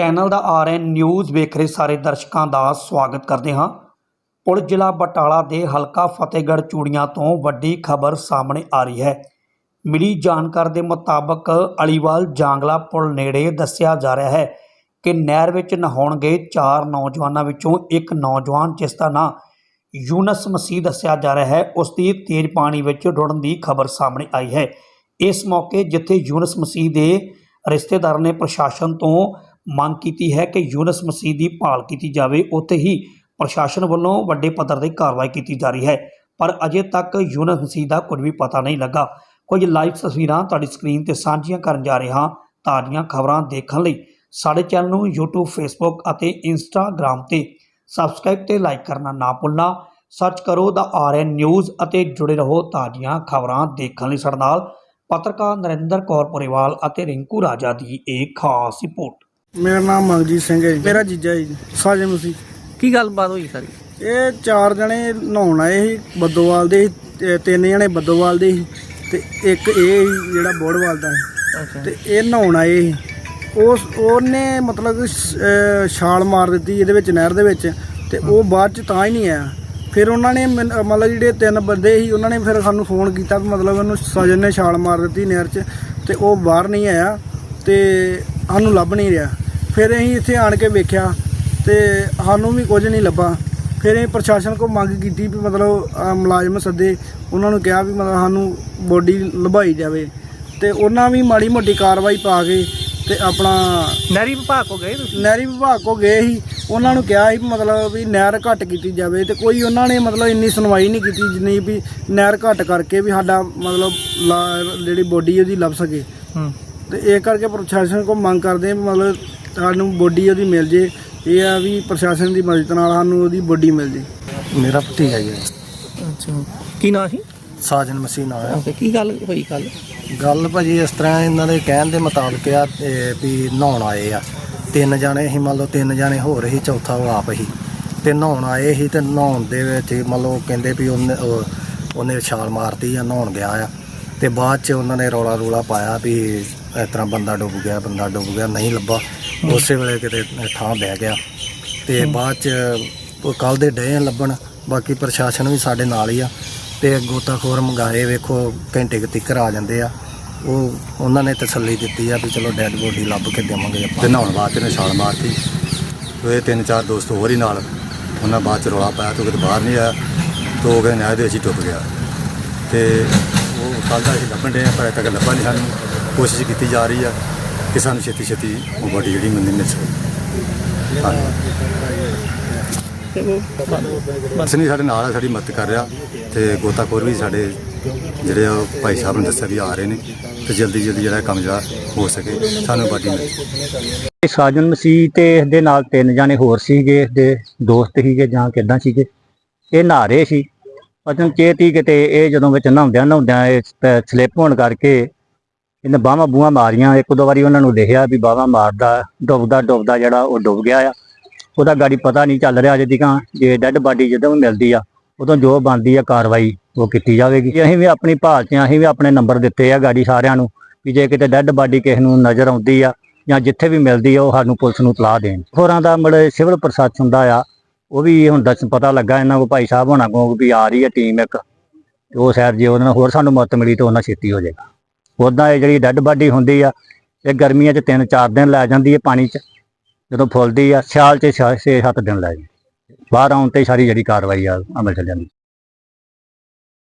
Channel ਦਾ R N news ਵੇਖ ਰਹੇ ਸਾਰੇ ਦਰਸ਼ਕਾਂ ਦਾ ਸਵਾਗਤ ਕਰਦੇ ਹਾਂ। ਪੁਲ ਜ਼ਿਲ੍ਹਾ ਬਟਾਲਾ ਦੇ ਹਲਕਾ ਫਤਿਹਗੜ੍ਹ ਚੂੜੀਆਂ ਤੋਂ ਵੱਡੀ ਖਬਰ ਸਾਹਮਣੇ ਆ ਰਹੀ ਹੈ। ਮਿਲੀ ਜਾਣਕਾਰੀ ਦੇ ਮੁਤਾਬਕ ਅਲੀਵਾਲ ਜਾਂਗਲਾ ਪੁਲ ਨੇੜੇ ਦੱਸਿਆ ਜਾ ਰਿਹਾ ਹੈ ਕਿ ਨਹਿਰ ਵਿੱਚ ਨਹਾਉਣ ਗਏ ਚਾਰ ਨੌਜਵਾਨਾਂ ਵਿੱਚੋਂ ਇੱਕ ਨੌਜਵਾਨ, ਜਿਸ ਦਾ ਨਾਂ ਯੂਨਸ ਮਸੀਹ ਦੱਸਿਆ ਜਾ ਰਿਹਾ ਹੈ ਉਸ ਦੀ ਤੇਜ਼ ਪਾਣੀ ਵਿੱਚ ਰੁੜਨ ਦੀ ਖਬਰ ਸਾਹਮਣੇ ਆਈ ਹੈ। ਇਸ ਮੌਕੇ ਜਿੱਥੇ ਯੂਨਸ ਮਸੀਹ ਦੇ ਰਿਸ਼ਤੇਦਾਰਾਂ ਨੇ ਪ੍ਰਸ਼ਾਸਨ ਤੋਂ ਮੰਗ ਕੀਤੀ ਹੈ ਕਿ ਯੂਨਸ ਮਸੀਹ ਦੀ ਭਾਲ ਕੀਤੀ ਜਾਵੇ। ਉੱਥੇ ਹੀ ਪ੍ਰਸ਼ਾਸਨ ਵੱਲੋਂ ਵੱਡੇ ਪੱਧਰ ਤੇ ਕਾਰਵਾਈ ਕੀਤੀ ਜਾ ਰਹੀ ਹੈ। ਪਰ ਅਜੇ ਤੱਕ ਯੂਨਸ ਮਸੀਹ ਦਾ ਕੁਝ ਵੀ ਪਤਾ ਨਹੀਂ ਲੱਗਾ। ਕੁਝ ਲਾਈਵ ਤਸਵੀਰਾਂ ਤੁਹਾਡੀ ਸਕਰੀਨ ਤੇ ਸਾਂਝੀਆਂ ਕਰਨ ਜਾ ਰਹੇ ਹਾਂ ਤਾਜ਼ੀਆਂ ਖਬਰਾਂ ਦੇਖਣ ਲਈ। ਸਾਡੇ ਚੈਨਲ ਨੂੰ YouTube, Facebook ਅਤੇ Instagram ਤੇ ਸਬਸਕ੍ਰਾਈਬ ਤੇ ਲਾਈਕ ਕਰਨਾ ਨਾ ਭੁੱਲਣਾ। ਸਰਚ ਕਰੋ ਦਾ ਆਰਐਨ ਨਿਊਜ਼ ਅਤੇ ਜੁੜੇ ਰਹੋ ਤਾਜ਼ੀਆਂ ਖਬਰਾਂ ਦੇਖਣ ਲਈ। ਸਾਡੇ ਨਾਲ ਪੱਤਰਕਾਰ ਨਰਿੰਦਰ ਕੌਰ ਪਰਿਵਾਲ ਅਤੇ ਰਿੰਕੂ ਰਾਜਾ ਦੀ ਇੱਕ ਖਾਸ ਰਿਪੋਰਟ। ਮੇਰਾ ਨਾਮ ਮਗਜੀਤ ਸਿੰਘ ਹੈ ਜੀ। ਮੇਰਾ ਜੀਜਾ ਜੀ। ਸਾਜਮ ਮਸੀਹ। ਕੀ ਗੱਲਬਾਤ ਹੋਈ ਸਾਰੀ? ਇਹ ਚਾਰ ਜਣੇ ਨਹਾਉਣ ਆਏ ਸੀ ਬੱਦੋਵਾਲ ਦੇ ਸੀ, ਤੇ ਤਿੰਨ ਜਣੇ ਬੱਦੋਵਾਲ ਦੇ ਸੀ ਤੇ ਇੱਕ ਇਹ ਸੀ ਜਿਹੜਾ ਬੋੜਵਾਲ ਦਾ ਸੀ। ਅੱਛਾ। ਤੇ ਇਹ ਨਹਾਉਣ ਆਏ ਸੀ। ਉਸ ਉਹਨੇ ਮਤਲਬ ਕਿ ਸ਼- ਅਹ ਛਾਲ ਮਾਰ ਦਿੱਤੀ ਇਹਦੇ ਵਿੱਚ ਨਹਿਰ ਦੇ ਵਿੱਚ ਤੇ ਉਹ ਬਾਅਦ ਚ ਤਾਂ ਹੀ ਨਹੀਂ ਆਇਆ। ਫਿਰ ਉਹਨਾਂ ਨੇ ਮੈਨ- ਅਹ ਮਤਲਬ ਜਿਹੜੇ ਤਿੰਨ ਬੰਦੇ ਸੀ ਉਹਨਾਂ ਨੇ ਫਿਰ ਸਾਨੂੰ ਫੋਨ ਕੀਤਾ ਵੀ ਮਤਲਬ ਉਹਨੂੰ ਸਜਨ ਨੇ ਛਾਲ ਮਾਰ ਦਿੱਤੀ ਨਹਿਰ 'ਚ ਤੇ ਉਹ ਬਾਹਰ ਨਹੀਂ ਆਇਆ ਤੇ ਸਾਨੂੰ ਲੱਭ ਨਹੀਂ ਰਿਹਾ। ਫਿਰ ਅਸੀਂ ਇੱਥੇ ਆਣ ਕੇ ਵੇਖਿਆ ਤੇ ਸਾਨੂੰ ਵੀ ਕੁਝ ਨਹੀਂ ਲੱਭਾ। ਫਿਰ ਅਸੀਂ ਪ੍ਰਸ਼ਾਸਨ ਕੋਲ ਮੰਗ ਕੀਤੀ ਵੀ ਮਤਲਬ ਅਹ ਮੁਲਾਜ਼ਮ ਸੱਦੇ। ਉਹਨਾਂ ਨੂੰ ਕਿਹਾ ਵੀ ਮਤਲਬ ਸਾਨੂੰ ਬੋਡੀ ਲਭਾਈ ਜਾਵੇ। ਤੇ ਉਹਨਾਂ ਵੀ ਮਾੜੀ ਮੋਟੀ ਕਾਰਵਾਈ ਪਾ ਕੇ ਤੇ ਆਪਣਾ ਨਹਿਰੀ ਵਿਭਾਗ ਕੋ ਗਏ ਤੁਸੀਂ? ਨਹਿਰੀ ਵਿਭਾਗ ਕੋ ਗਏ ਸੀ। ਉਹਨਾਂ ਨੂੰ ਕਿਹਾ ਸੀ ਵੀ ਮਤਲਬ ਵੀ ਨਹਿਰ ਘੱਟ ਕੀਤੀ ਜਾਵੇ ਤੇ ਕੋਈ ਉਹਨਾਂ ਨੇ ਮਤਲਬ ਇੰਨੀ ਸੁਣਵਾਈ ਨਹੀਂ ਕੀਤੀ ਜਿੰਨੀ ਵੀ ਨਹਿਰ ਘੱਟ ਕਰਕੇ ਵੀ ਸਾਡਾ ਮਤਲਬ ਲਾ- ਜਿਹੜੀ ਬੋਡੀ ਉਹਦੀ ਲੱਭ ਸਕੇ। ਹੂੰ। ਤੇ ਇਹ ਕਰਕੇ ਪ੍ਰਸ਼ਾਸਨ ਕੋ ਮੰਗ ਕਰਦੇ ਹਾਂ ਵੀ ਮਤਲਬ ਸਾਨੂੰ ਬੋਡੀ ਉਹਦੀ ਮਿਲ ਜੇ। ਇਹ ਆ ਵੀ ਪ੍ਰਸ਼ਾਸਨ ਦੀ ਮਦਦ ਨਾਲ ਸਾਨੂੰ ਉਹਦੀ ਬੋਡੀ ਮਿਲ ਜੇ। ਮੇਰਾ ਭਤੀਜਾ ਜੀ ਹੈ। ਅੱਛਾ। ਕੀ ਨਾਂ ਸੀ? ਸਾਜਨ ਮਸੀਹ ਨਾਂ ਆ ਕੀ ਗੱਲ ਹੋਈ ਕੱਲ ਗੱਲ ਭਾਜੀ ਇਸ ਤਰ੍ਹਾਂ ਇਹਨਾਂ ਦੇ ਕਹਿਣ ਦੇ ਮੁਤਾਬਕ ਆ ਵੀ ਨਹਾਉਣ ਆਏ ਆ। ਤਿੰਨ ਜਾਣੇ ਸੀ ਮੰਨ ਲਓ ਤਿੰਨ ਜਾਣੇ ਹੋਰ ਸੀ ਚੌਥਾ ਉਹ ਆਪ ਸੀ। ਤੇ ਨਹਾਉਣ ਆਏ ਸੀ ਤੇ ਨਹਾਉਣ ਦੇ ਵਿੱਚ ਹੀ ਮੰਨ ਲਓ ਕਹਿੰਦੇ ਵੀ ਉਹਨੇ ਉਹ- ਉਹਨੇ ਛਾਲ ਮਾਰਤੀ ਆ ਨਹਾਉਣ ਗਿਆ ਆ। ਤੇ ਬਾਅਦ ਚ ਉਹਨਾਂ ਨੇ ਰੌਲਾ ਰੂਲਾ ਪਾਇਆ ਵੀ ਇਸ ਤਰ੍ਹਾਂ ਬੰਦਾ ਡੁੱਬ ਗਿਆ ਬੰਦਾ ਡੁੱਬ ਗਿਆ ਨਹੀਂ ਲੱਭਾ। ਉਸੇ ਵੇਲੇ ਕਿਤੇ ਥਾਂ ਬਹਿ ਗਿਆ। ਤੇ ਬਾਅਦ ਚ ਉਹ ਕੱਲ ਦੇ ਡਏ ਆ ਲੱਭਣ ਬਾਕੀ ਪ੍ਰਸ਼ਾਸਨ ਵੀ ਸਾਡੇ ਨਾਲ ਹੀ ਆ। ਤੇ ਗੋਤਾਖੋਰ ਮੰਗਾਏ ਵੇਖੋ ਘੰਟੇ ਕੁ ਤੀਕਰ ਆ ਜਾਂਦੇ ਆ। ਉਹ ਉਹਨਾਂ ਨੇ ਤਸੱਲੀ ਦਿੱਤੀ ਆ ਵੀ ਚਲੋ ਡੈੱਡ ਬੋਡੀ ਲੱਭ ਕੇ ਦੇਵਾਂਗੇ ਤੇ ਆਪਾਂ ਨਹਾਉਣ ਵਾਸਤੇ ਨੇ ਛਾਲ ਮਾਰਤੀ। ਤੇ ਇਹ ਤਿੰਨ ਚਾਰ ਦੋਸਤ ਹੋਰ ਹੀ ਨਾਲ ਉਹਨਾਂ ਬਾਅਦ ਚ ਰੌਲਾ ਪਾਇਆ ਤੂੰ ਕਿਤੇ ਬਾਹਰ ਨਹੀਂ ਆਇਆ। ਤੋ ਗਏ ਨਹਿਰ ਦੇ ਵਿੱਚ ਹੀ ਡੁੱਬ ਗਿਆ। ਤੇ ਉਹ ਕੱਲ੍ਹ ਦਾ ਅਸੀਂ ਲੱਭਣ ਦੇ ਆ, ਪਰ ਅਜੇ ਤੱਕ ਲੱਭਾ ਨਹੀਂ ਸਾਨੂੰ। ਕੋਸ਼ਿਸ਼ ਕੀਤੀ ਜਾ ਰਹੀ ਆ ਕਿ ਸਾਨੂੰ ਛੇਤੀ ਛੇਤੀ ਉਹ ਬੋਡੀ ਜਿਹੜੀ ਮੰਨੀ ਮਿਲ ਸਕੇ। ਹਾਂਜੀ। ਬਸ ਨਹੀਂ, ਸਾਡੇ ਨਾਲ ਆ, ਸਾਡੀ ਮਦਦ ਕਰ ਰਿਹਾ। ਤੇ ਗੋਤਾਖੋਰ ਵੀ ਸਾਡੇ ਜਿਹੜੇ ਆ, ਭਾਈ ਸਾਹਿਬ ਨੇ ਦੱਸਿਆ ਵੀ ਆ ਰਹੇ ਨੇ। ਤੇ ਜਲਦੀ ਜਲਦੀ ਜਿਹੜਾ ਇਹ ਕੰਮ ਜਿਹੜਾ ਹੋ ਸਕੇ, ਸਾਨੂੰ ਬਾਡੀ ਮਿਲ ਸਾਜਨ ਮਸੀਹ ਤੇ ਇਸ ਨਾਲ ਤਿੰਨ ਜਾਣੇ ਹੋਰ ਸੀਗੇ ਇਸ ਦੋਸਤ ਸੀਗੇ ਜਾਂ ਕਿੱਦਾਂ ਸੀਗੇ? ਇਹ ਨਹਾਰੇ ਸੀ। ਪਤਨ ਚੇਤੀ ਕਿਤੇ ਇਹ ਜਦੋਂ ਵਿੱਚ ਨਹਾਉਂਦਿਆਂ ਨਹਾਉਂਦਿਆਂ ਇਹ ਸਲਿੱਪ ਹੋਣ ਕਰਕੇ ਇਹਨੇ ਬਾਹਾਂ ਬੂਹਾਂ ਮਾਰੀਆਂ। ਇੱਕ ਦੋ ਵਾਰੀ ਉਹਨਾਂ ਨੂੰ ਦੇਖਿਆ ਵੀ ਬਾਹਾਂ ਮਾਰਦਾ, ਡੁੱਬਦਾ ਡੁੱਬਦਾ ਜਿਹੜਾ ਉਹ ਡੁੱਬ ਗਿਆ ਆ। ਉਹਦਾ ਗਾੜੀ ਪਤਾ ਨਹੀਂ ਚੱਲ ਰਿਹਾ ਅਜੇ ਤੀਕਾਂ ਜੇ ਡੈੱਡ ਬਾਡੀ ਜਦੋਂ ਵੀ ਮਿਲਦੀ ਆ, ਉਦੋਂ ਜੋ ਬਣਦੀ ਆ ਕਾਰਵਾਈ ਉਹ ਕੀਤੀ ਜਾਵੇਗੀ। ਅਸੀਂ ਵੀ ਆਪਣੀ ਭਾਲ 'ਚ ਅਸੀਂ ਵੀ ਆਪਣੇ ਨੰਬਰ ਦਿੱਤੇ ਆ ਗਾੜੀ ਸਾਰਿਆਂ ਨੂੰ ਵੀ ਜੇ ਕਿਤੇ ਡੈੱਡ ਬਾਡੀ ਕਿਸੇ ਨੂੰ ਨਜ਼ਰ ਆਉਂਦੀ ਆ ਜਾਂ ਜਿੱਥੇ ਵੀ ਮਿਲਦੀ ਆ, ਉਹ ਸਾਨੂੰ ਪੁਲਿਸ ਨੂੰ ਤਲਾਹ ਦੇਣ। ਹੋਰਾਂ ਦਾ ਮੜੇ ਸਿਵਲ ਪ੍ਰਸ਼ਾਸਨ ਦਾ ਆ ਉਹ ਵੀ ਹੁਣ ਦੱਸ ਪਤਾ ਲੱਗਾ ਇਹਨਾਂ ਕੋ ਭਾਈ ਸਾਹਿਬ ਹੋਣਾ ਕੋ ਵੀ ਆ ਰਹੀ ਹੈ ਟੀਮ ਇੱਕ। ਤੇ ਉਹ ਸ਼ਾਇਦ ਜੇ ਉਹਨਾਂ ਨਾਲ ਹੋਰ ਸਾਨੂੰ ਮਦਦ ਮਿਲੀ ਤਾਂ ਉਹਨਾਂ ਛੇਤੀ ਹੋ ਜਾਏਗਾ। ਉਦਾਂ ਇਹ ਜਿਹੜੀ ਡੈੱਡ ਬਾਡੀ ਹੁੰਦੀ ਆ, ਇਹ ਗਰਮੀਆਂ 'ਚ 3-4 ਦਿਨ ਲੈ ਜਾਂਦੀ ਹੈ ਪਾਣੀ 'ਚ, ਜਦੋਂ ਫੁੱਲਦੀ ਆ, ਸਿਆਲ 'ਚ 6-7 ਦਿਨ ਲੈ ਜਾਂਦੀ। ਬਾਹਰ ਆਉਣ ਤੇ ਸਾਰੀ ਜਿਹੜੀ ਕਾਰਵਾਈ ਆ, ਅਮਲ ਚ ਜਾਂਦੀ।